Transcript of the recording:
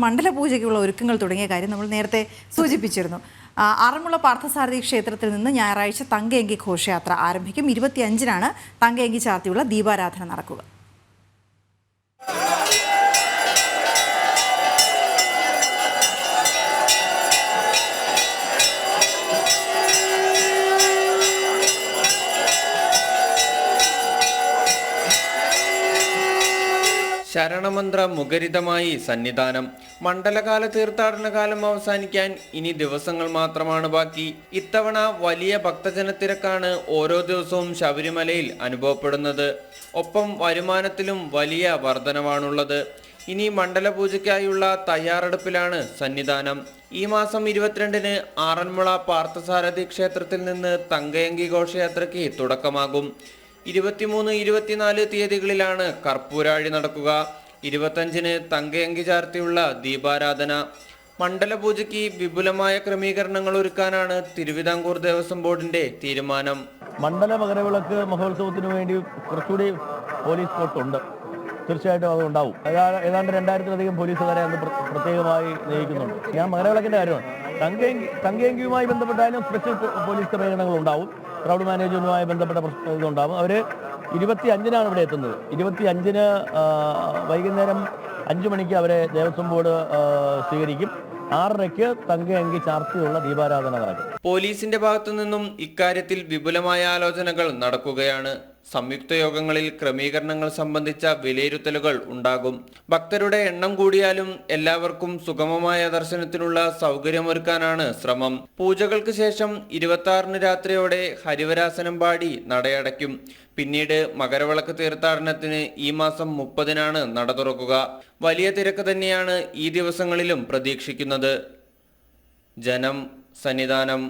മണ്ഡല പൂജയ്ക്കുള്ള ഒരുക്കങ്ങൾ തുടങ്ങിയ കാര്യം നമ്മൾ നേരത്തെ സൂചിപ്പിച്ചിരുന്നു. ആറന്മുള പാർത്ഥസാരഥി ക്ഷേത്രത്തിൽ നിന്ന് ഞായറാഴ്ച തങ്കയങ്കി ഘോഷയാത്ര ആരംഭിക്കും. ഇരുപത്തിയഞ്ചിനാണ് തങ്കയങ്കി ചാർത്തിയുള്ള ദീപാരാധന നടക്കുക. ശരണമന്ത്ര മുഖരിതമായി സന്നിധാനം. മണ്ഡലകാല തീർത്ഥാടന കാലം അവസാനിക്കാൻ ഇനി ദിവസങ്ങൾ മാത്രമാണ് ബാക്കി. ഇത്തവണ വലിയ ഭക്തജനത്തിരക്കാണ് ഓരോ ദിവസവും ശബരിമലയിൽ അനുഭവപ്പെടുന്നത്. ഒപ്പം വരുമാനത്തിലും വലിയ വർധനവാണുള്ളത്. ഇനി മണ്ഡലപൂജയ്ക്കായുള്ള തയ്യാറെടുപ്പിലാണ് സന്നിധാനം. ഈ മാസം ഇരുപത്തിരണ്ടിന് ആറന്മുള പാർത്ഥസാരഥി ക്ഷേത്രത്തിൽ നിന്ന് തങ്കയങ്കി ഘോഷയാത്രയ്ക്ക് തുടക്കമാകും. ഇരുപത്തിമൂന്ന് ഇരുപത്തിനാല് തീയതികളിലാണ് കർപ്പൂരാഴി നടക്കുക. ഇരുപത്തഞ്ചിന് തങ്കയങ്കി ചാർത്തിയുള്ള ദീപാരാധന. മണ്ഡലപൂജയ്ക്ക് വിപുലമായ ക്രമീകരണങ്ങൾ ഒരുക്കാനാണ് തിരുവിതാംകൂർ ദേവസ്വം ബോർഡിന്റെ തീരുമാനം. മണ്ഡല മകരവിളക്ക് മഹോത്സവത്തിന് വേണ്ടി കുറച്ചുകൂടി പോലീസ് ഫോഴ്സ് ഉണ്ട് തീർച്ചയായിട്ടും അത് ഉണ്ടാവും. ഏതാ- ഏതാണ്ട് രണ്ടായിരത്തിലധികം പോലീസുകാരെ അന്ന് പ്രത്യേകമായി നിയോഗിക്കുന്നുണ്ട് ഞാൻ മകരവിളക്കിന്റെ കാര്യമാണ്. തങ്കയങ്കി തങ്കയങ്കിയുമായി ബന്ധപ്പെട്ടാലും സ്പെഷ്യൽ പോലീസ് ക്രമീകരണങ്ങൾ ഉണ്ടാവും. ക്രൗഡ് മാനേജ്മെന്റുമായി ബന്ധപ്പെട്ട പ്രശ്ന- ഇതുണ്ടാവും. അവർ ഇരുപത്തി അഞ്ചിനാണ് ഇവിടെ എത്തുന്നത്. ഇരുപത്തി അഞ്ചിന് വൈകുന്നേരം അഞ്ചു മണിക്ക് അവരെ ദേവസ്വം ബോർഡ് സ്വീകരിക്കും. ആറരയ്ക്ക് തങ്കയങ്കി ചാർത്തിയുള്ള ദീപാരാധന നടക്കും പോലീസിന്റെ ഭാഗത്തു നിന്നും ഇക്കാര്യത്തിൽ വിപുലമായ ആലോചനകൾ നടക്കുകയാണ്. സംയുക്ത യോഗങ്ങളിൽ ക്രമീകരണങ്ങൾ സംബന്ധിച്ച വിലയിരുത്തലുകൾ ഉണ്ടാകും. ഭക്തരുടെ എണ്ണം കൂടിയാലും എല്ലാവർക്കും സുഗമമായ ദർശനത്തിനുള്ള സൗകര്യമൊരുക്കാനാണ് ശ്രമം. പൂജകൾക്ക് ശേഷം ഇരുപത്തി ആറിന് രാത്രിയോടെ ഹരിവരാസനം പാടി നടയടയ്ക്കും. പിന്നീട് മകരവിളക്ക് തീർത്ഥാടനത്തിന് ഈ മാസം മുപ്പതിനാണ് നട തുറക്കുക. വലിയ തിരക്ക് തന്നെയാണ് ഈ ദിവസങ്ങളിലും പ്രതീക്ഷിക്കുന്നത്. ജനം സന്നിധാനം.